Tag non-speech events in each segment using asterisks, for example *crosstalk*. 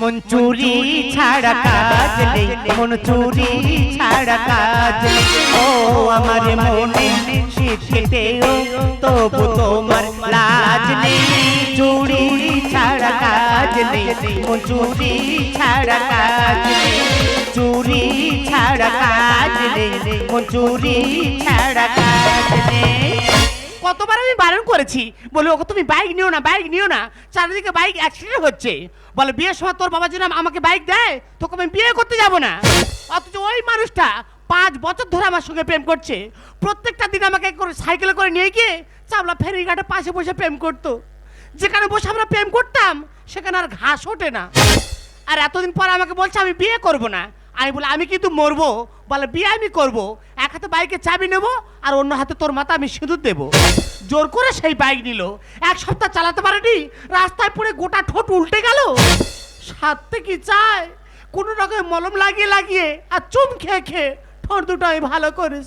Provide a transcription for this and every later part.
মন চুরি ছাড়া কাজ নেই, মন চুরি ছাড়া কাজ ও আমার মনে শীতেও তবু তোমার লাজ নেই। চুরি ছাড়া কাজ নেই, মন চুরি ছাড়া কাজ নেই। চুরি ছাড়া কাজ নেই, মন চুরি ছাড়া কাজ নেই। কতবার আমি বারণ করেছি। বলে ওকে তুমি বাইক নিও না বাইক নিও না। চারিদিকে বাইক অ্যাক্সিডেন্ট হচ্ছে। বলে, বিয়ের সময় তোর বাবা যেন আমাকে বাইক দেয়, তোকে আমি বিয়ে করতে যাব না। অথচ ওই মানুষটা পাঁচ বছর ধরে আমার সঙ্গে প্রেম করছে। প্রত্যেকটা দিন আমাকে করে সাইকেলে করে নিয়ে গিয়ে চাবলা ফেরিঘাটে পাশে বসে প্রেম করতো। যেখানে বসে আমরা প্রেম করতাম, সেখানে আর ঘাস ওঠে না। আর এতদিন পর আমাকে বলছে, আমি বিয়ে করব না। আমি বলে, আমি কিন্তু মরবো। বলে, বিয়ে আমি করব। এক হাতে বাইকে চাবি নেব আর অন্য হাতে তোর মাথা আমি সিঁদুর দেবো। জোর করে সেই বাইক নিল। এক সপ্তাহ চালাতে পারেনি। রাস্তায় পড়ে গোটা ঠোঁট উল্টে গেল। সাথে কি চায়? কোনো রকম মলম লাগিয়ে লাগিয়ে আর চুম খেয়ে খেয়ে ঠোঁট দুটো আমি ভালো করিস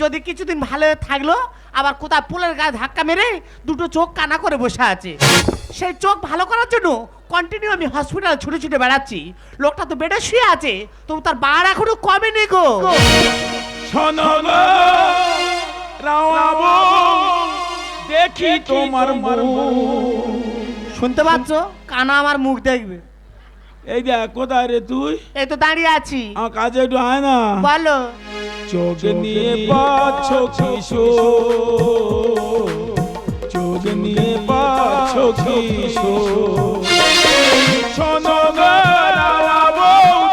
যদি কিছুদিন ভালো থাকল, আবার কোথাও পুলের গায়ে ধাক্কা মেরে দুটো চোখ কানা করে বসে আছে। সেই চোখ ভালো করার জন্য কন্টিনিউ আমি হসপিটাল ছুটে ছুটে বেড়াচ্ছি। লোকটা তো বেডে শুয়ে আছে তবু তার বার এখনও কমে নেই গো। শোনো রাওয়াবো দেখি তোমার শুনতে পাচ্ছ? কানা আমার মুখ দেখবে। এই দেখ কোথায় রে তুই? এই তো দাঁড়িয়ে আছি। আমার কাছে একটু আয় না। বলো। চোখ নিয়ে পাচ্ছ কিশোর চোখ নিয়ে পাচ্ছ কিশোর শোনো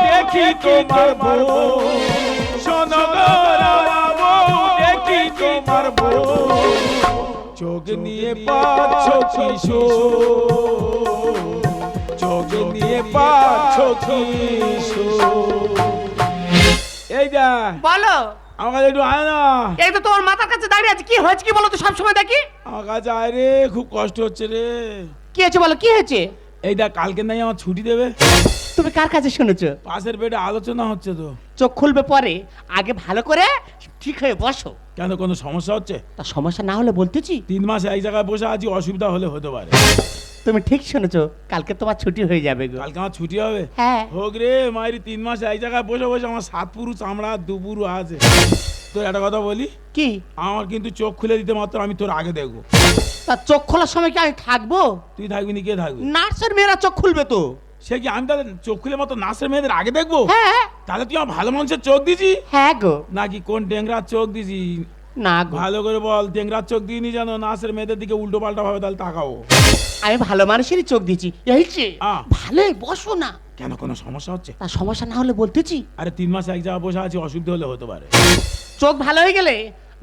দেখি তোমার বউ। শোনো গো দেখি তোমার বউ। চোখ নিয়ে পাচ্ছ কিশোর চোখ নিয়ে পাচ্ছ কিশোর এই যা বলো। আমার একটু আয় না। এই তো তোমার মাথার কাছে দাঁড়িয়ে আছে। কি হয়েছে কি বলো তো সবসময় দেখি। আমার কাছে আয় রে খুব কষ্ট হচ্ছে রে। কি হয়েছে বলো কি হয়েছে? এই দেখ কালকে নাই আমার ছুটি দেবে। তুমি কার কাছে শুনেছো? পাশের বেডে আলোচনা হচ্ছে তো। চোখ খুলবে পরে আগে ভালো করে ঠিক হয়ে বসো। কেন কোনো সমস্যা হচ্ছে? তা সমস্যা না হলে বলতেছি। তিন মাস এক জায়গায় বসে আছি অসুবিধা হলে হতে পারে। তুমি ঠিক শুনেছো কালকে তোমার ছুটি হয়ে যাবে গো। কালকে আমার ছুটি হবে? হ্যাঁ। হোক রে মায়েরি তিন মাস এক জায়গায় বসে বসে আমার সাত পুরু চামড়া দুপুরু আছে। তোর একটা কথা বলি? কি? আমার কিন্তু চোখ খুলে দিতে মাত্র আমি তোর আগে দেখব। তা চোখ খোলার সময় কি আমি থাকব? তুই থাকবি নি কে থাকবি? নার্সের মেয়েরা চোখ খুলবে তো। সে কি আমি তাহলে চোখ খুলে মতো নাচের মেয়েদের আগে দেখব? হ্যাঁ। তাহলে তুই আমার ভালো মানুষের চোখ দিছি হ্যাঁ গো। নাকি কোন ডেংরার চোখ দিছি না গো। ভালো করে বল ডেংরার চোখ দিইনি জানো নাচের মেয়েদের দিকে উল্টো পাল্টা ভাবে তাহলে তাকাও। আমি ভালো মানুষেরই চোখ দিচ্ছি এই যে আহ। ভালোই বসো না। কেন কোনো সমস্যা হচ্ছে? তা সমস্যা না হলে বলতেছি। আরে তিন মাস এক জায়গায় বসে আছি অসুবিধা হলে হতে পারে। চোখ ভালো হয়ে গেলে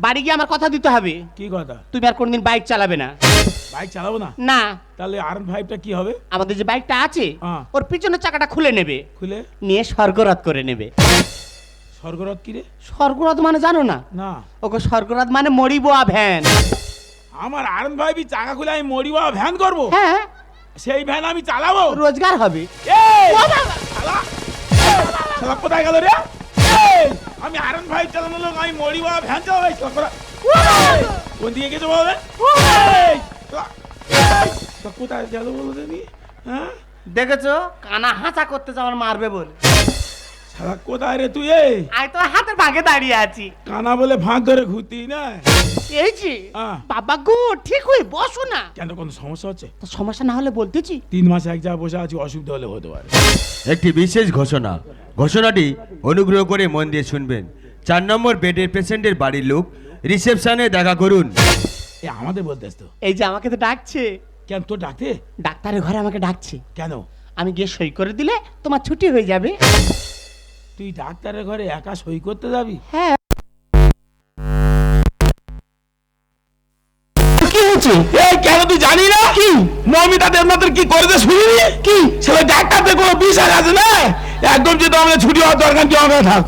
বাড়ি গিয়ে আমার কথা দিতে হবে। কি কথা? তুমি আর কোনদিন বাইক চালাবে না। বাইক চালাবো না? না। তাহলে আর ফাইভটা কি হবে? আমাদের যে বাইকটা আছে হ্যাঁ। ওর পিছনের চাকাটা খুলে নেবে। খুলে? নিয়ে স্বর্গরাত করে নেবে। স্বর্গরথ কি রে? স্বর্গরাত মানে জানো না? না। ওকে স্বর্গরাত মানে মরিব ভ্যান আমার আরন ভাইবি চাকা খুলে আমি মরিবা ভ্যান করব? হ্যাঁ। সেই ভ্যান আমি চালাবো? রোজগার হবে। এই! ও বাবা! শালা! শালা কোথায় গেল রে! আমি আরন ভাই চালানো লোক আমি মরিবা ভ্যান চালাবো এই শালা কোথায়- কোন দিকে গেছে! শালা কোথায় গেল বলো দেখি? হ্যাঁ? দেখেছ? কানা হাঁচা করতে যাওয়ার মারবে বলে। শালা কোথায় রে তুই এই? আমি তো হাতের ভাগে দাঁড়িয়ে আছি। কানা বলে ফাঁক ধরে ঘুরতি না? এই যে হ্যাঁ। বাবা গো ঠিক হয়ে বসো না। কেন কোনো সমস্যা হচ্ছে? তো সমস্যা না হলে বলতেছি। তিন মাস এক জায়গায় বসে আছি অসুবিধা হলে হতে পারে। একটি বিশেষ ঘোষণা ঘোষণাটি অনুগ্রহ করে মন দিয়ে শুনবেন। চার নম্বর বেডের পেশেন্টের বাড়ির লোক রিসেপশনে দেখা করুন। এ আমাদের বলতেস তো এই যে আমাকে তো ডাকছে। কেন তোর ডাকতে? ডাক্তারের ঘরে আমাকে ডাকছে। কেন? আমি গিয়ে সই করে দিলে তোমার ছুটি হয়ে যাবে। তুই ডাক্তারের ঘরে একা সই করতে যাবি? হ্যাঁ। কি হয়েছে এই কেন তুই জানি না? কি? মমিতা দেবনাথের কি করে দে শুনিনি? কি? ছেলে ডাক্তারদের কোনো বিশ্বাস আছে না? একদম যেটা আমাদের ছুটি হওয়ার দরকার তুই আমাকে থাক।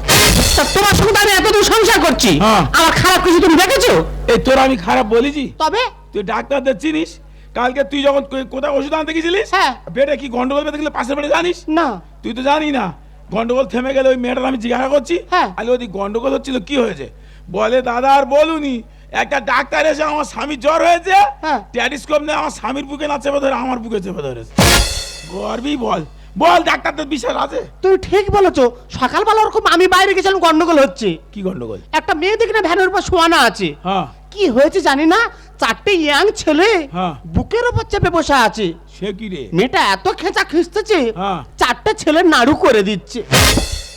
তা তোমার সঙ্গে তো আমি এতদিন সংসার করছি। হ্যাঁ। আমার খারাপ কিছু তুমি দেখেছ? এই তোর আমি খারাপ বলেছি? তবে? তুই ডাক্তারদের চিনিস? কালকে তুই যখন কো- কোথায় ওষুধ আনতে গেছিলিস? হ্যাঁ। বেডে কি গন্ডগোল বেঁধে গেলে পাশের বেডে জানিস? না। তুই তো জানি না। গন্ডগোল থেমে গেলে ওই মেয়েটার আমি জিজ্ঞাসা করছি। হ্যাঁ। আরে ওদি গন্ডগোল হচ্ছিল কি হয়েছে? বলে দাদা আর বলুনি একটা ডাক্তার এসে আমার স্বামীর জ্বর হয়েছে। হ্যাঁ। ট্যারিস্কোপ নিয়ে আমার স্বামীর বুকে না চেপে ধরে আমার বুকে চেপে ধরেছে। গর্বই বল। বল ডাক্তারদের বিশ্বাস আছে তুমি ঠিক বলেছ। সকালবেলা ওরকম আমি বাইরে গেছিলাম গন্ডগোল হচ্ছে। কি গন্ডগোল? একটা মেয়ে দেখি না ভ্যানের উপর শোয়ানা আছে। হ্যাঁ। কি হয়েছে জানি না চারটে ইয়াং ছেলে হ্যাঁ। বুকের উপর চেপে বসে আছে। সে কি রে? মেয়েটা এত খেঁচা খিস্তেছে হ্যাঁ। চারটে ছেলে নাড়ু করে দিচ্ছে।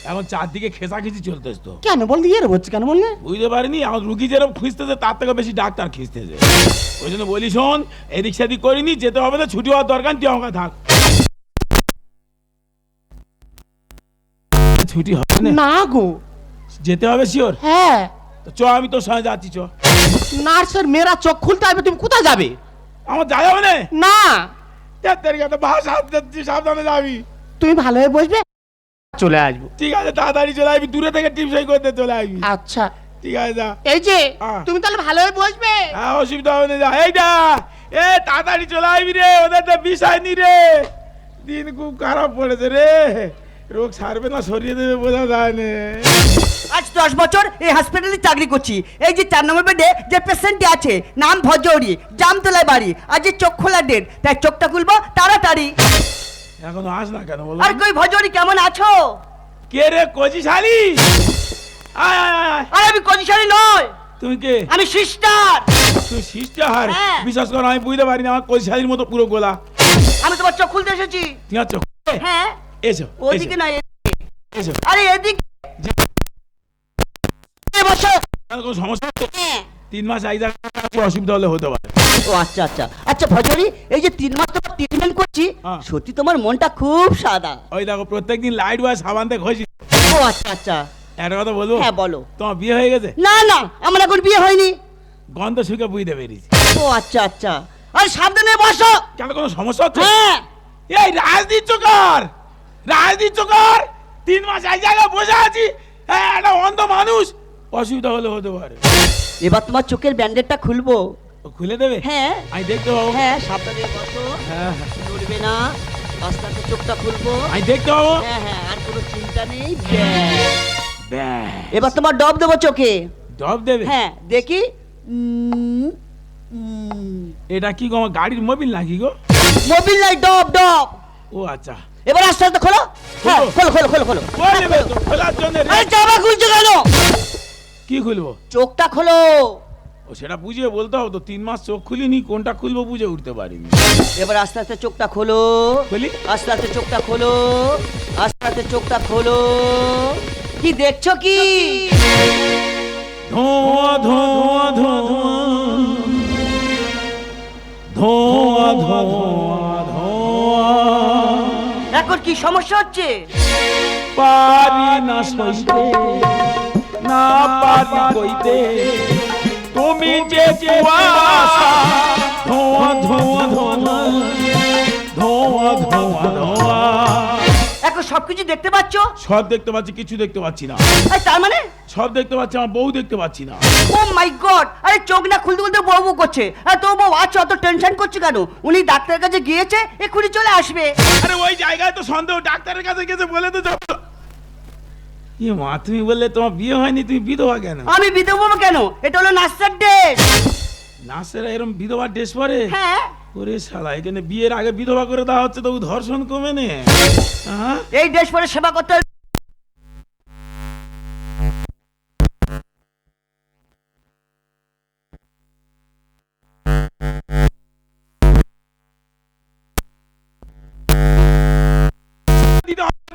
এখন চারদিকে খেসাখিচি চলতেছ তো। কেন বললি ইয়ে হচ্ছে কেন বললে? বুঝতে পারিনি আমার রুগী যেরকম খুঁজতেছে তার থেকে বেশি ডাক্তার খুঁজতেছে। ওই জন্য বলি শোন এদিক সেদিক করিনি যেতে হবে না ছুটি হওয়ার দরকার তুই আমাকে থাক। ছুটি হবে না? না গো। যেতে হবে শিওর? হ্যাঁ। তো চ আমি তোর সঙ্গে যাচ্ছি চ। নার্সের মেয়েরা চোখ খুলতে হবে তুমি কোথায় যাবে? আমার যা যাবে না? না। তোর কথা ভাষা সাবধানে যাবি। তুমি ভালো হয়ে বসবে চলে আসব। ঠিক আছে তাড়াতাড়ি চলে আসবি দূরে থেকে টিপসই করতে চলে আসবি। আচ্ছা। ঠিক আছে যা। এই যে হ্যাঁ। তুমি তাহলে ভালো হয়ে বসবে? হ্যাঁ অসুবিধা হবে না যা। এইটা এ তাড়াতাড়ি চলে আসবি রে ওদের তো বিষয় নি রে। দিন খুব খারাপ পড়েছে রে। রোগ সারবে না সরিয়ে দেবে বোঝা যায় না। আজ দশ বছর এই হসপিটালে চাকরি করছি। এই যে চার নম্বর বেডে যে পেশেন্টটি আছে নাম ভজৌরি জামতলায় বাড়ি আজ যে চোখ খোলা ডেট তাই চোখটা খুলবো তাড়াতাড়ি। এখনও আস না কেন বলো? আর কই ভজৌরি কেমন আছো? কে রে কচি শালি আয় আয় আয়, আর আমি কজিশালি নয় তুমি কে? আমি সিস্টার তুই সিস্টার হ্যাঁ। বিশ্বাস করো আমি বুঝতে পারিনি আমার কচি শালির মতো পুরো গোলা। আমি তোমার চোখ খুলতে এসেছি। ঠিক আছে হ্যাঁ। এসো ওদিকে এদিকে। এসো। আরে এদিকে। বসো। কোনো সমস্যা? হ্যাঁ। তিন মাস থাকব, অসুবিধা হলে হতে পারে। ও আচ্ছা আচ্ছা। আচ্ছা ভজরি এই যে তিন মাস তোমার ট্রিটমেন্ট করছি হ্যাঁ। সত্যি তোমার মনটা খুব সাদা। ওই দেখো প্রত্যেকদিন লাইট বা সাবান দিয়ে ঘষি। ও আচ্ছা আচ্ছা। একটা কথা বলব? হ্যাঁ বলো। তোমার বিয়ে হয়ে গেছে? না না আমার এখন বিয়ে হয়নি। গন্ধ শুকে বুঝতে পেরেছি ও আচ্ছা আচ্ছা। আরে সাবধানে বসো। কেন কোনো সমস্যা হচ্ছে? হ্যাঁ। এই রাজনীতি চোকার রাজনীতি চোকার তিন মাস এক জায়গায় বসে আছি। হ্যাঁ একটা অন্ধ মানুষ। অসুবিধা হলে হতে পারে। এবার তোমার চোখের ব্যান্ডেডটা খুলবো। ও খুলে দেবে? হ্যাঁ। আমি দেখতে পাবো। হ্যাঁ সাবধানে বসো হ্যাঁ হ্যাঁ। নড়বে না। আস্তে আস্তে চোখটা খুলবো। আমি দেখতে পাবো। হ্যাঁ হ্যাঁ আর কোনো চিন্তা নেই। ব্যাস। ব্যাস। এবার তোমার ডব দেবো চোখে। ডব দেবে? হ্যাঁ দেখি। উম, উম। এটা কি গো আমার গাড়ির মোবিল নাকি গো? মোবিল নাই ডব ডব। ও আচ্ছা। এবার আস্তে আস্তে খোলো। হ্যাঁ খোলো। খোলো খোলো খোলো দেবে তো খোলার জন্য আরে জামা খুলছো কেন? কি খুলবো? চোখটা খোলো। ও সেটা বুঝিয়ে বলতে হবে তো তিন মাস চোখ খুলিনি কোনটা খুলবো বুঝে উঠতে পারিনি। এবার আস্তে আস্তে চোখটা খোলো। খুলি? আস্তে আস্তে চোখটা খোলো। আস্তে আস্তে চোখটা খোলো। কি দেখছ কি? ধোঁয়া ধোঁয়া ধোঁয়া ধোঁয়া। ধোঁয়া ধোঁয়া। এখন কি সমস্যা হচ্ছে পারি না সইতে না পারি কইতে তুমি যে কুয়াশা ধোঁয়া ধোঁয়া ধোঁয়া ধোঁয়া ধোঁয়া এখন সবকিছু দেখতে পাচ্ছ? সব দেখতে পাচ্ছি কিছু দেখতে পাচ্ছি না। তার মানে? সব দেখতে পাচ্ছি আমার বউ দেখতে পাচ্ছি না। ও মাই গড আরে চোখ না খুলতে খুলতে বউ বউ করছে। আর তো বউ আছো অত টেনশন করছে কেন? উনি ডাক্তারের কাছে গিয়েছে এক্ষুনি চলে আসবে। আরে ওই জায়গায় তো সন্দেহ ডাক্তারের কাছে গেছে বলে তো যাব। ই মা তুমি বললে তোমার বিয়ে হয়নি তুমি বিধবা কেন? আমি বিধবা কেন? এটা হলো নাস্তার ডেট নার্সেরা এরকম বিধবা ড্রেস পরে? হ্যাঁ। ওরে শালা এখানে বিয়ের আগে বিধবা করে দেওয়া হচ্ছে তবু ধর্ষণ কমে নে। হ্যাঁ এই ড্রেস পরে সেবা করতে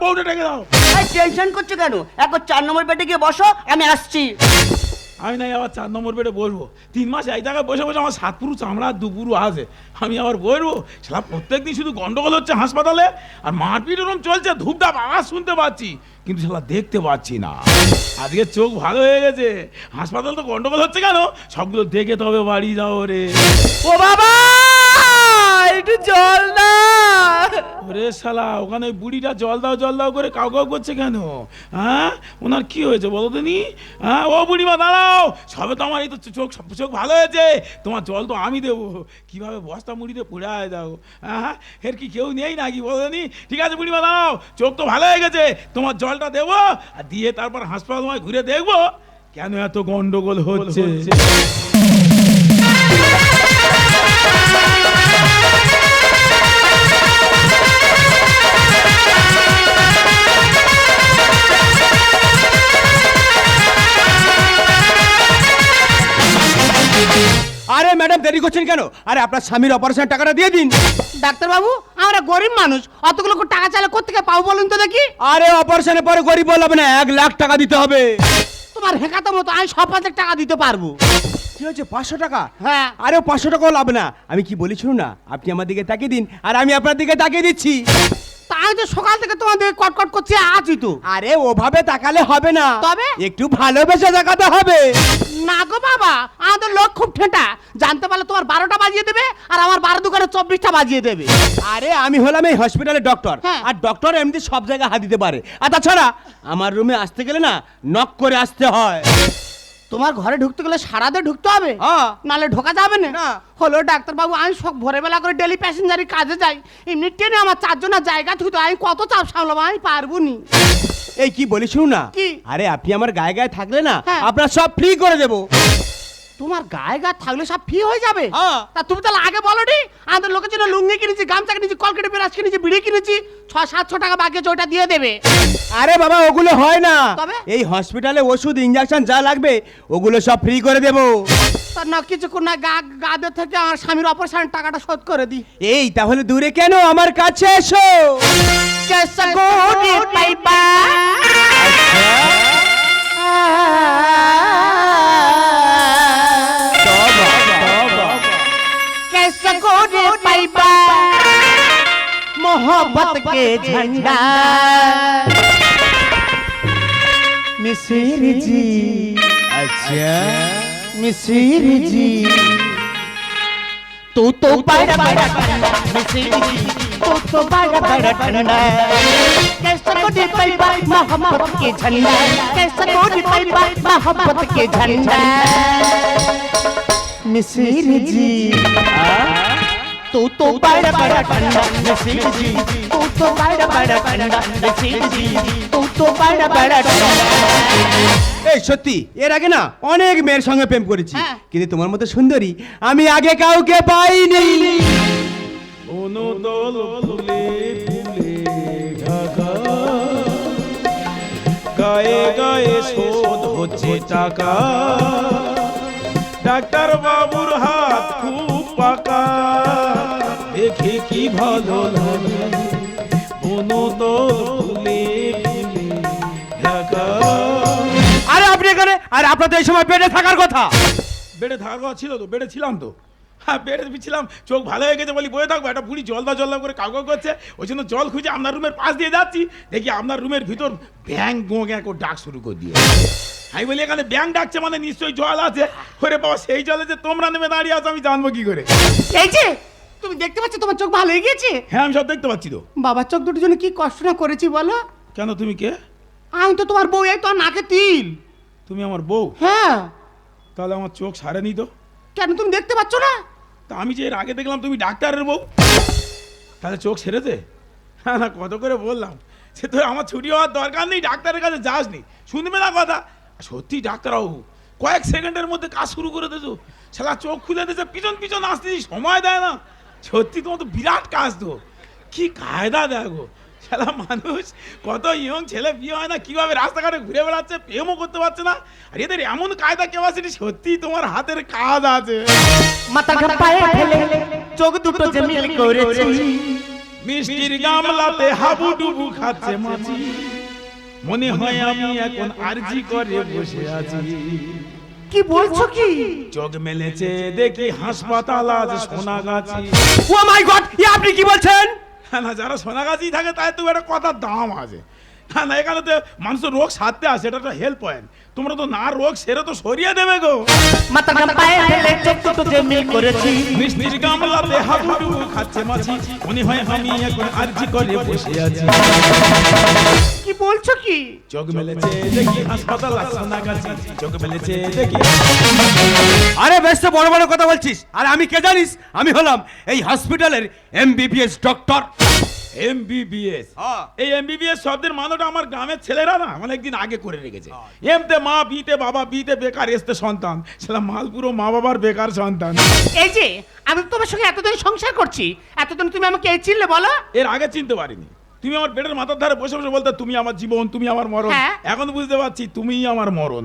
বউটা ডেকে দাও। টেনশন করছ কেন? এখন চার নম্বর বেডে গিয়ে বসো আমি আসছি। আমি নাই আবার চার নম্বর বেডে বসবো। তিন মাস এক জায়গায় বসে বসে আমার সাত পুরু চামড়া দুপুরু আছে। আমি আবার বসবো। সেটা প্রত্যেক দিন শুধু গন্ডগোল হচ্ছে হাসপাতালে, আর মারপিট ওরম চলছে, ধূপধাপ আওয়াজ শুনতে পাচ্ছি, কিন্তু সেটা দেখতে পাচ্ছি না। আজকে চোখ ভালো হয়ে গেছে। হাসপাতাল তো গন্ডগোল হচ্ছে কেন? সবগুলো দেখে তবে বাড়ি যাও রে। ও বাবা! একটু জল না ওরে শালা, ওখানে বুড়িটা জল দাও জল দাও করে কাউ কাউ করছে কেন? হ্যাঁ? ওনার কি হয়েছে বলো তো হ্যাঁ? ও বুড়িমা, দাঁড়াও। সবে তো আমার এই তো চোখ চোখ ভালো হয়েছে। তোমার জল তো আমি দেবো। কীভাবে বস্তা মুড়িতে পড়ে আয় দাও। হ্যাঁ? এর কি কেউ নেই নাকি বলো নি? ঠিক আছে বুড়িমা, দাঁড়াও। চোখ তো ভালো হয়ে গেছে। তোমার জলটা দেবো আর দিয়ে তারপর হাসপাতাল ঘুরে দেখব। কেন এত গন্ডগোল হচ্ছে? দেরি করছেন কেন? আরে আপনার স্বামীর অপারেশন টাকাটা দিয়ে দিন। ডাক্তারবাবু আমরা গরিব মানুষ অতগুলো টাকা চাইলে কোথেকে পাবো বলুন তো দেখি? আরে অপারেশনের পরে গরিব বলবে না এক লাখ টাকা দিতে হবে। তোমার হেঁকাতো মতো আমি সব টাকা দিতে পারব। কি হচ্ছে পাঁচশো টাকা? হ্যাঁ। আরে পাঁচশো টাকাও লাভ না। আমি কি বলি শুনুন না? আপনি আমার দিকে তাকিয়ে দিন আর আমি আপনার দিকে তাকিয়ে দিচ্ছি। তাই তো সকাল থেকে তোমার দিকে কটকট করছি আছি তো। আরে ওভাবে তাকালে হবে না। তবে? একটু ভালোবেসে তাকাতে হবে। না গো বাবা আমাদের লোক খুব ঠেটা। জানতে পারলে তোমার বারোটা বাজিয়ে দেবে আর আমার বারো দোকানে চব্বিশটা বাজিয়ে দেবে। আরে আমি হলাম এই হসপিটালের ডক্টর হ্যাঁ। আর ডক্টর এমনি সব জায়গায় হাত দিতে পারে। আর তাছাড়া আমার রুমে আসতে গেলে না নক করে আসতে হয়। তোমার ঘরে ঢুকতে গেলে সারাতে ঢুকতে হবে। হ্যাঁ। নালে ঢোকা যাবে না। হলো ডাক্তারবাবু আমি সব ভোরবেলা করে ডেলি প্যাসেঞ্জারি কাজে যাই। এমনি ট্রেনে আমার চারজনের জায়গা থুতো আমি কত চাপ সামলাবো আমি পারব নি। এই কি বলিস না? আরে আপনি আমার গায়ে গায়ে থাকলে না হ্যাঁ। আপনার সব ফ্রি করে দেবো। তোমার গায়ে গা থাকলে সব ফি হয়ে যাবে। হ্যাঁ। তা তুমি তাহলে আগে বলো নি আমাদের লোকের জন্য লুঙ্গি কিনেছি গামছা কিনেছি কলকেটে পেরাস কিনেছি বিড়ি কিনেছি ছ সাতশো টাকা বাকি আছে ওটা দিয়ে দেবে। আরে বাবা ওগুলো হয় না। তবে? এই হসপিটালে ওষুধ ইঞ্জেকশন যা লাগবে ওগুলো সব ফ্রি করে দেবো। না কিছুক্ষণ না গা গাদের থেকে আমার স্বামীর অপারেশনের টাকাটা শোধ করে দিই। এই তাহলে দূরে কেন? আমার কাছে এসো। কেসা পাইবা। के झंडा। मिसिर जी। अच्छा। मिसिर जी। तो तू तो बड़ा बड़ा मिसिर जी। तू तो बड़ा बड़ा ठंडा। कैसे को पाई पाई मोहब्बत के झंडा। कैसे को पाई पाई मोहब्बत के झंडा। मिसिर जी। तू तो, तो बड़ा बड़ा ठंडा। मिसिर जी। तू तो बड़ा बड़ा ठंडा मिसिर जी तू तो बड़ा बड़ा ठंडा এই সত্যি এর আগে না অনেক মেয়ের সঙ্গে প্রেম করেছি হ্যাঁ। কিন্তু তোমার মতো সুন্দরী আমি আগে কাউকে পাইনি অনুদোল ফুলে ফুলে ঢাকা গায়ে গায়ে শোধ হচ্ছে টাকা ডাক্তার বাবুর হাত খুব পাকা দেখে কি ভালো লাগে ফুলে ঢাকা। আরে আপনি এখানে আর আপনার তো এই সময় পেটে থাকার কথা। বেডে থাকার কথা ছিল তো বেডে ছিলাম তো। হ্যাঁ বেডে ছিলাম চোখ ভালো হয়ে গেছে বলি বয়ে থাকব একটা বুড়ি জলদা জলদা করে কাগজ করছে। ওই জন্য জল খুঁজে আপনার রুমের পাশ দিয়ে যাচ্ছি দেখি আপনার রুমের ভিতর ব্যাং গো গ্যাঁ করে ডাক শুরু করে দিয়ে আমি বলি এখানে ব্যাং ডাকছে মানে নিশ্চয়ই জল আছে। ওরে বাবা সেই জলে যে তোমরা নেমে দাঁড়িয়ে আছো আমি জানব কি করে। এই যে তুমি দেখতে পাচ্ছ তোমার চোখ ভালো হয়ে গেছে হ্যাঁ আমি সব দেখতে পাচ্ছি তো। বাবার চোখ দুটোর জন্য কি কষ্ট না করেছি বলো? কেন তুমি কে? আমি তো তোমার বউ এই তোমার নাকে তিল। তুমি আমার বউ? হ্যাঁ। তাহলে আমার চোখ সারেনি তো? কেন তুমি দেখতে পাচ্ছ না? তা আমি যে এর আগে দেখলাম তুমি ডাক্তারের বউ। তাহলে চোখ সেরেছে? হ্যাঁ না কত করে বললাম। সে তো আমার ছুটি হওয়ার দরকার নেই ডাক্তারের কাছে যাসনি। শুনবে না কথা? সত্যি ডাক্তারবাবু কয়েক সেকেন্ডের মধ্যে কাজ শুরু করে দিয়েছ শালা চোখ খুলে দিয়েছে পিছন পিছন আসতে সময় দেয় না। সত্যি তোমার তো বিরাট কাজ তো। কি কায়দা দেখো। শালা মানুষ কত ইয়ং ছেলে বিয়ে হয় না কীভাবে রাস্তাঘাটে ঘুরে বেড়াচ্ছে প্রেমও করতে পারছে না। আর এদের এমন কায়দা ক্যাপাসিটি সত্যি তোমার হাতের কাজ আছে। ফেলে চোখ দুটো করেছি। মিষ্টির গামলাতে হাবুডুবু খাচ্ছে মাছি। মনে হয় আমি এখন আরজি করে বসে আছি। কি বলছো কি? চোখ মেলেছে দেখি হাসপাতাল আজ সোনাগাছি। ও মাই গড ই আপনি কি বলছেন? হ্যাঁ না যারা সোনাগাছি থাকে তাই তো একটা কথা দাম আছে। হ্যাঁ না এখানে তো মানুষের রোগ সারতে আসে এটা একটা হেল্প পয়েন্ট তোমরা তো না রোগ সেরে তো সরিয়ে দেবে গো। মাথা ঘাপায় ফেলে চোখ দুটো যে মিল করেছি। মিষ্টির গামলাতে হাবুডুবু খাচ্ছে মাছি। মনে হয় আমি এখন আরজি করে বসে আছি। কি বলছো কি? চোখ মেলেছে দেখি হাসপাতাল আজ সোনাগাছি চোখ মেলেছে দেখি। আরে বেশ তো বড় বড় কথা বলছিস। আর আমি কে জানিস? আমি হলাম এই হসপিটালের এমবিবিএস ডক্টর। এমবিবিএস হ্যাঁ। এই এমবিবিএস শব্দের মানেটা আমার গ্রামের ছেলেরা না অনেকদিন আগে করে রেখেছে। এমতে মা বিতে বাবা বিতে বেকার এসতে সন্তান। ছেলে মালপুরো মা বাবার বেকার সন্তান। এই যে আমি তো তোমার সঙ্গে এতদিন সংসার করছি এতদিন তুমি আমাকে এই চিনলে বলো। এর আগে চিনতে পারিনি। তুমি আমার পেটের মাথার ধারে বসে বসে বলতে তুমি আমার জীবন তুমি আমার মরণ। হ্যাঁ। এখন বুঝতে পারছি তুমিই আমার মরণ।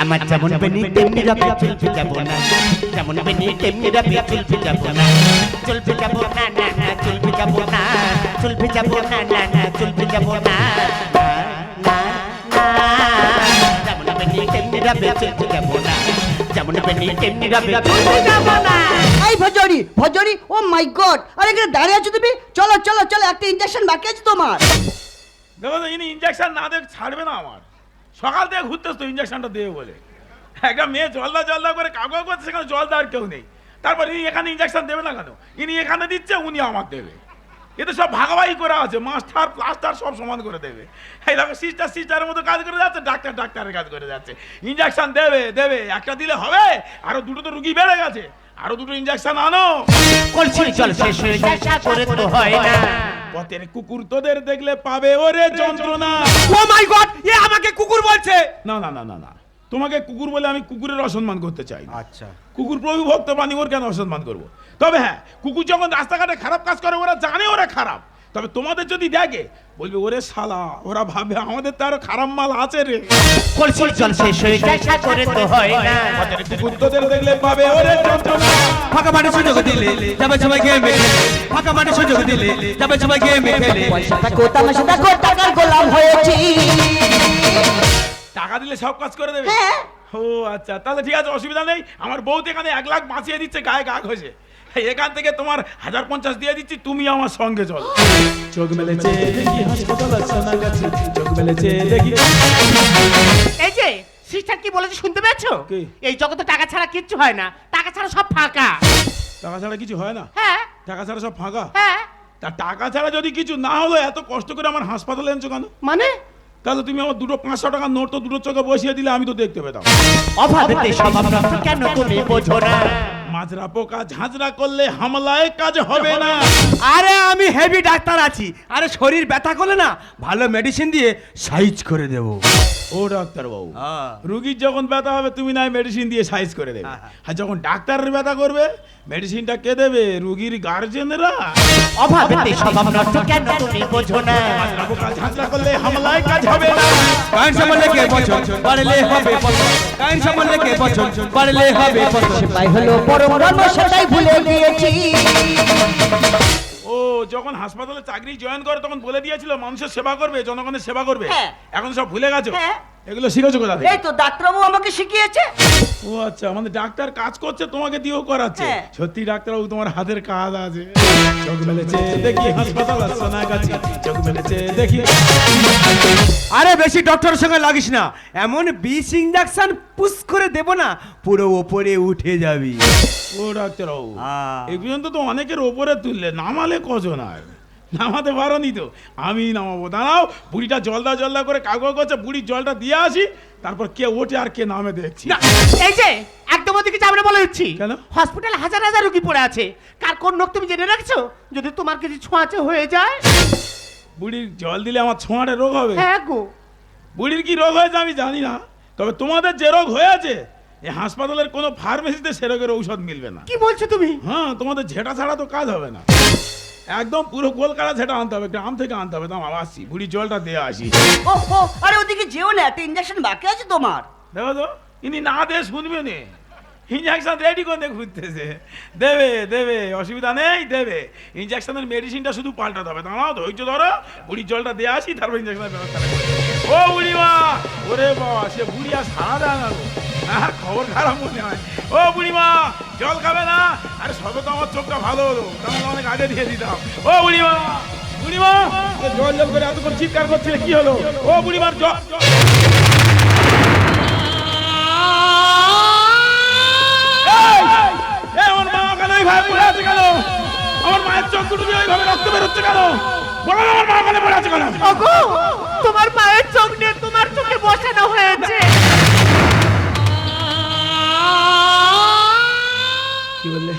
আমার যেমন বেনি তেমনি রবে চলবে যাব না। যেমন বেনি তেমনি রবে চলবে যাব না। চলবে যাব না না না চলবে যাব না। চলবে যাব না না না চলবে যাব না। না, না, না। যেমন বেনি তেমনি রবে চলবে যাব না। যেমন বেনি তেমনি রবে চলবে যাব না। মাই গড আরে এখানে দাঁড়িয়ে আছো তুমি? চলো চলো চলো, একটা ইঞ্জেকশন বাকি আছে তোমার। দেখো তো, ইনি ইঞ্জেকশন না দেখ, ছাড়বে না আমার। সকাল থেকে ঘুরতেছ তো ইঞ্জেকশনটা দেবে বলে। একটা মেয়ে জলদা জলদা করে কাগজ করছে, সেখানে জল দেওয়ার কেউ নেই। তারপর ইনি এখানে ইঞ্জেকশন দেবে না কেন? ইনি এখানে দিচ্ছে, উনি আমার দেবে। এতে সব ভাগাভাগি করা আছে, মাস্টার, প্লাস্টার সব সমান করে দেবে। এই দেখো সিস্টার সিস্টারের মতো কাজ করে যাচ্ছে ডাক্তার ডাক্তারের কাজ করে যাচ্ছে। ইঞ্জেকশন দেবে দেবে, একটা দিলে হবে, আরও দুটো তো রুগী বেড়ে গেছে। আরও দুটো ইঞ্জেকশন আনো। কলসি জল শেষ হয়ে যায় করে তো হয় না। পথের কুকুর তোদের দেখলে পাবে ওরে যন্ত্রণা। ও মাই গড এ আমাকে কুকুর বলছে। না না না না না। তোমাকে কুকুর বলে আমি কুকুরের অসম্মান করতে চাই না। আচ্ছা। কুকুর প্রভু ভক্ত প্রাণী ওর কেন অসম্মান করব? তবে হ্যাঁ কুকুর যখন রাস্তাঘাটে খারাপ কাজ করে ওরা জানে ওরা খারাপ। তবে তোমাদের যদি দেখে বলবে ওরে শালা ওরা ভাবে আমাদের তো আরও খারাপ মাল আছে রে। কলসি জল শেষ হয়ে যায়। করে তো হয় না। দেখলে পাবে ওরে যন্ত্রণা। ফাঁকা মাঠে সুযোগ দিলে যাবে সবাই গেমে খেলে। ফাঁকা মাঠে সুযোগ দিলে যাবে সবাই গেমে খেলে। পয়সা থাকো তামাশা থাকো টাকার গোলাম হয়েছি। টাকা দিলে সব কাজ করে দেবে? হ্যাঁ। ও আচ্ছা তাহলে ঠিক আছে অসুবিধা নেই। আমার বউ তো এখানে এক লাখ বাঁচিয়ে দিচ্ছে গায়ে গা ঘষে। এই এখান থেকে তোমার হাজার পঞ্চাশ দিয়ে দিচ্ছি তুমি আমার সঙ্গে চলো। চোখ মেলেছে দেখি হাসপাতাল চোখ মেলেছে দেখি এই যে সিস্টার কি বলেছে শুনতে পেয়েছ? কি? এই জগতে টাকা ছাড়া কিচ্ছু হয় না। টাকা ছাড়া সব ফাঁকা। টাকা ছাড়া কিছু হয় না? হ্যাঁ। টাকা ছাড়া সব ফাঁকা? হ্যাঁ। তা টাকা ছাড়া যদি কিছু না হলো এত কষ্ট করে আমার হাসপাতালে এনেছো কেন? মানে? তাহলে তুমি আমার দুটো পাঁচশো টাকার নোট তো দুটো চোখে বসিয়ে দিলে আমি তো দেখতে পেতাম। অভাবেতে স্বভাব কেন তুমি বোঝো না? মাজরা পোকা ঝাঁঝরা করলে হামলায় কাজ হবে না আরে আমি হেভি ডাক্তার আছি আরে শরীর ব্যথা করলে না ভালো মেডিসিন দিয়ে সাইজ করে দেব ও ডাক্তার বাবু হ্যাঁ। রুগীর যখন ব্যথা হবে তুমি নাই মেডিসিন দিয়ে সাইজ করে দেবে হ্যাঁ, হ্যাঁ। আর যখন ডাক্তারের ব্যথা করবে মেডিসিনটা কে দেবে? রুগীর গার্জেনরা? অভাবেতে স্বভাব নষ্ট কেন তুমি বোঝো না। ঝাঁঝরা করলে হামলায় কাজ হবে না। কাইন সামলে কে বছর পারলে হবে পছন্দ কাইন সামলে কে বছর পারলে হবে পছন্দ ভাই হলো পরম ধর্ম সেটাই ভুলে গিয়েছি। ও যখন হাসপাতালে চাকরি জয়েন করে তখন বলে দিয়েছিল মানুষের সেবা করবে জনগণের সেবা করবে। হ্যাঁ। এখন সব ভুলে গেছো? হ্যাঁ। এগুলো শিখেছো কোথা থেকে? এই তো ডাক্তারবাবু আমাকে শিখিয়েছে। ও আচ্ছা আমাদের ডাক্তার কাজ করছে তোমাকে দিয়েও করাচ্ছে। হ্যাঁ। সত্যি ডাক্তারবাবু তোমার হাতের কাজ আছে। চোখ মেলেছে দেখি হাসপাতাল আর সোনাগাছি চোখ মেলেছে দেখি। আরে বেশি ডক্টরের সঙ্গে লাগিস না। এমন বিষ ইঞ্জেকশন পুশ করে দেব না পুরো ওপরে উঠে যাবি। ও ডাক্তারবাবু। হ্যাঁ। এই পর্যন্ত তো অনেকের ওপরে তুললে নামালে কজন আর? নামাতে পারোনি তো। আমি নামাবো। দাঁড়াও বুড়িটা জলদা জলদা করে কাগজ করছে বুড়ির জলটা দিয়ে আসি তারপর কে ওঠে আর কে নামে দেখছি। না, এই যে একদম ওদিকে যাবে না বলে দিচ্ছি। কেন? হসপিটালে হাজার হাজার রুগী পড়ে আছে। কার কোন নখ তুমি জেনে রাখছো? যদি তোমার কিছু ছোঁয়াচে হয়ে যায়। বুড়ির জল দিলে আমার ছোঁয়াটে রোগ হবে? হ্যাঁ গো। বুড়ির কি রোগ হয়েছে আমি জানি না। তবে তোমাদের যে রোগ হয়েছে এই হাসপাতালের কোনো ফার্মেসিতে সে রোগের ঔষধ মিলবে না। কি বলছো তুমি? হ্যাঁ তোমাদের ঝেঁটা ছাড়া তো কাজ হবে না। একদম পুরো কলকাতা সেটা আনতে হবে গ্রাম থেকে আনতে হবে। তোমার আসছি বুড়ি জলটা দিয়ে আসি। ও ও আরে ওদিকে যেও না একটা ইঞ্জেকশন বাকি আছে তোমার? দেখো তো ইনি না দে শুনবে নে। ইঞ্জেকশন রেডি করে ঘুরতেছে। দেবে দেবে অসুবিধা নেই দেবে। ইঞ্জেকশনের মেডিসিনটা শুধু পাল্টাতে হবে। দাঁড়াও ধৈর্য ধরো বুড়ির জলটা দিয়ে আসি তারপর ইঞ্জেকশনের ব্যবস্থা। ও বুড়ি মা ওরে বাবা সে বুড়ি আর সারা দেয় না। আর খবর খারাপ মনে হয় ও বুড়ি মা জল খাবে না আরে সবে তো আমার চোখটা ভালো হলো তাহলে অনেক আগে দিয়ে দিতাম ও বুড়ি মা বুড়ি মা এ জল জল করে এতক্ষণ চিৎকার করছিলে কি হলো ও বুড়ি মার জল জল- এই! এই, আমার মা কেন এইভাবে পড়ে আছে কেন আমার মায়ের চোখ দুটো দিয়ে এইভাবে রক্ত বেরোচ্ছে কেন বলো আমার মা কেন পড়ে আছে কেন তোমার মায়ের চোখ নিয়ে তোমার চোখে বসানো হয়েছে। কি বললে?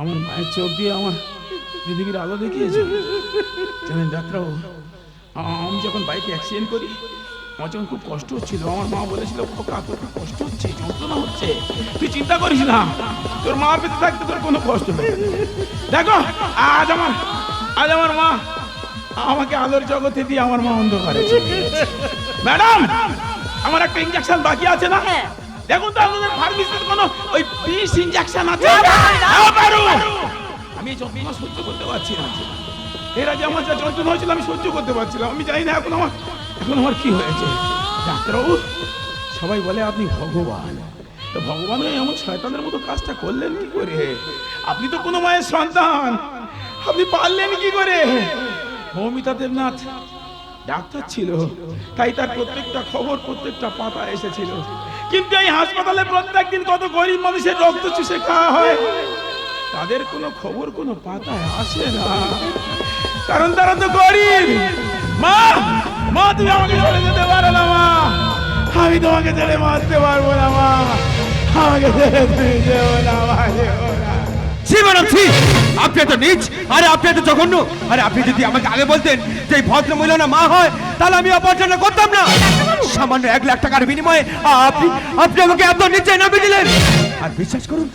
আমার মায়ের চোখ দিয়ে আমার পৃথিবীর আলো দেখিয়েছে। জানেন ডাক্তারবাবু, আমি যখন বাইকে অ্যাক্সিডেন্ট করি, আমার যখন খুব কষ্ট হচ্ছিল, আমার মা বলেছিল, খোকা কষ্ট হচ্ছে, যন্ত্রণা হচ্ছে, তুই চিন্তা করিস না, তোর মা পেতে থাকতে তোর কোনো কষ্ট হবে দেখো, আজ আমার আজ আমার মা আমাকে আলোর জগতে দিয়ে আমার মা অন্ধকারে। ম্যাডাম আমার একটা ইঞ্জেকশন বাকি আছে না? হ্যাঁ। দেখুন তো আপনাদের ফার্মেসিতে কোনো ওই বিষ ইঞ্জেকশন আছে। আমি যন্ত্রণা সহ্য করতে পারছি না। এর আগে আমার যা যন্ত্রণা হয়েছিল আমি সহ্য করতে পারছিলাম। আমি জানি না এখন আমার এখন আমার কি হয়েছে। ডাক্তারবাবু সবাই বলে আপনি ভগবান। তো ভগবান এমন শয়তানের মতো কাজটা করলেন কি করে? আপনি তো কোনো মায়ের সন্তান। আপনি পারলেন কি করে? মৌমিতা দেবনাথ ডাক্তার ছিল, তাই তার প্রত্যেকটা খবর প্রত্যেকটা পাতা এসেছিল। কিন্তু এই হাসপাতালে প্রত্যেকদিন কত গরিব মানুষের রক্ত চুষে খাওয়া হয়। তাদের কোনো খবর, কোনো পাতায় আসে না। কারণ তারা তো গরিব। মা মা, তুমি আমাকে ছেড়ে যেতে পারো না, মা। আমি তোমাকে ছেড়ে মারতে পারব না, মা। আমাকে ছেড়ে তুমি যেও না, মা ছি ম্যাডাম আপনি এত নিচ, আরে আপনি এত জঘন্য। আরে আপনি যদি আমাকে আগে বলতেন যে ভদ্র মহিলা না মা হয়, তাহলে আমি অপারেশনটা করতাম না। সামান্য এক লাখ টাকার বিনিময়ে আপনি আপনি আমাকে এত নিচে নামিয়ে দিলেন। আর বিশ্বাস করুন,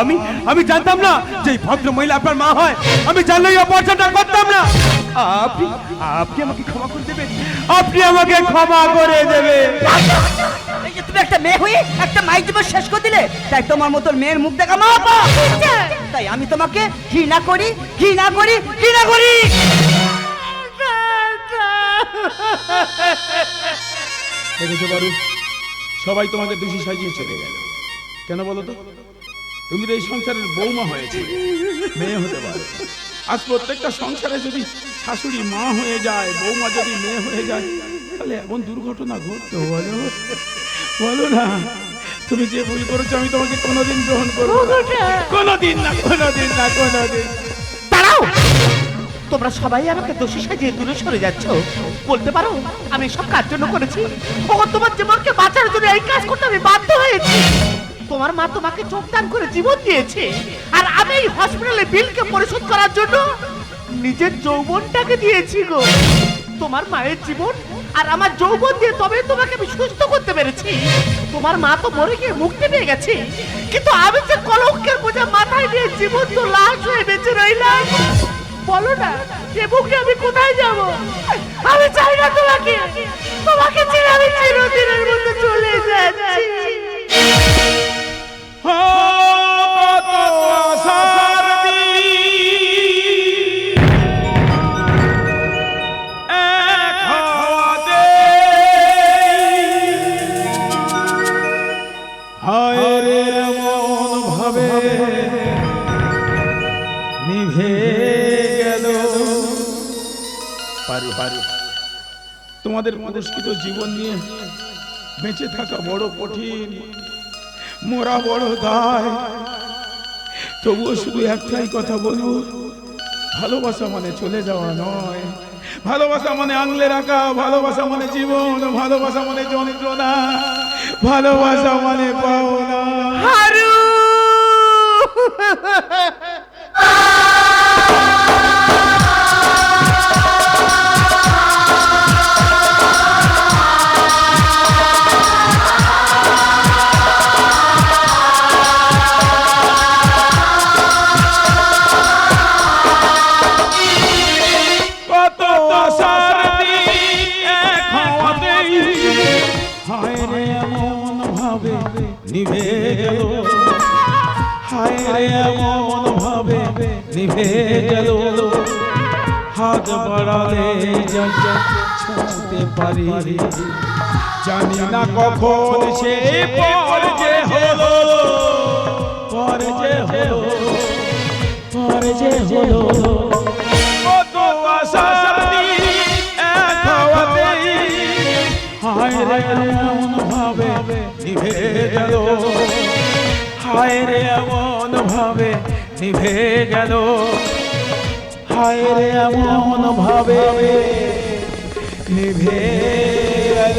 আমি আমি জানতাম না যে ভদ্র মহিলা আপনার মা হয়। আমি জানলেই এই করতাম না। আপনি আপনি আমাকে ক্ষমা করে দেবেন। আপনি আমাকে ক্ষমা করে দেবেন। তুমি একটা মেয়ে হয়ে একটা জীবন শেষ করে দিলে, তাই তোমার মতন মেয়ের মুখ দেখা মা তাই আমি তোমাকে ঘৃণা করি ঘৃণা করি ঘৃণা করি। দেখেছ বারু? সবাই তোমাকে দোষী সাজিয়ে চলে গেল। কেন বলো তো? তুমি তো এই সংসারের বৌমা হয়েছে, মেয়ে হতে পারো। আজ প্রত্যেকটা সংসারে যদি শাশুড়ি মা হয়ে যায়, বৌমা যদি মেয়ে হয়ে যায়, তাহলে এমন দুর্ঘটনা ঘটতো বলো? বলো না তুমি যে ভুল করেছ আমি তোমাকে কোনোদিন গ্রহণ করব। কোনোদিন না কোনোদিন না কোনোদিন। দাঁড়াও! তোমরা সবাই আমাকে দোষী সাজিয়ে দূরে সরে যাচ্ছ। বলতে পারো আমি সব কাজ জন্য করেছি। ও তোমার জীবনকে বাঁচার জন্য এই কাজ করতে আমি বাধ্য হয়েছি। তোমার মা তোমাকে যোগদান করে জীবন দিয়েছে। আর আমি এই হসপিটালে বিলকে পরিশোধ করার জন্য নিজের যৌবনটাকে দিয়েছি গো। তোমার মায়ের জীবন আর আমার যৌবন দিয়ে তবে তোমাকে আমি সুস্থ করতে পেরেছি তোমার মা তো মরে গিয়ে মুক্তি পেয়ে গেছে কিন্তু আমি যে কলঙ্কের বোঝা মাথায় নিয়ে জীবন তো লাশ হয়ে বেঁচে রইলাম বলো না যে বুকে আমি কোথায় যাব আমি চাই না তোমাকে তোমাকে ছেড়ে আমি চিরদিনের মতো চলে যাচ্ছি ভাবে তোমাদের পুরস্কৃত জীবন নিয়ে বেঁচে থাকা বড় কঠিন মোরা বড় দায়। তবুও শুধু একটাই কথা বলব ভালোবাসা মানে চলে যাওয়া নয়। ভালোবাসা মানে আংলে রাখা ভালোবাসা মানে জীবন ভালোবাসা মানে যন্ত্রণা ভালোবাসা মানে পাওনা। হারু! *laughs* হায় রে এমন ভাবে নিভে গেল। হাত বাড়ালে ছুঁতে পারি। জানি না কখন সে পর যে হলো। পর যে হলো। পর যে হলো। কত দিন এক হায় রে এমন ভাবে নিভে গেল। হায় রে এমন ভাবে নিভে গেল। হায় রে এমন ভাবে নিভে গেল।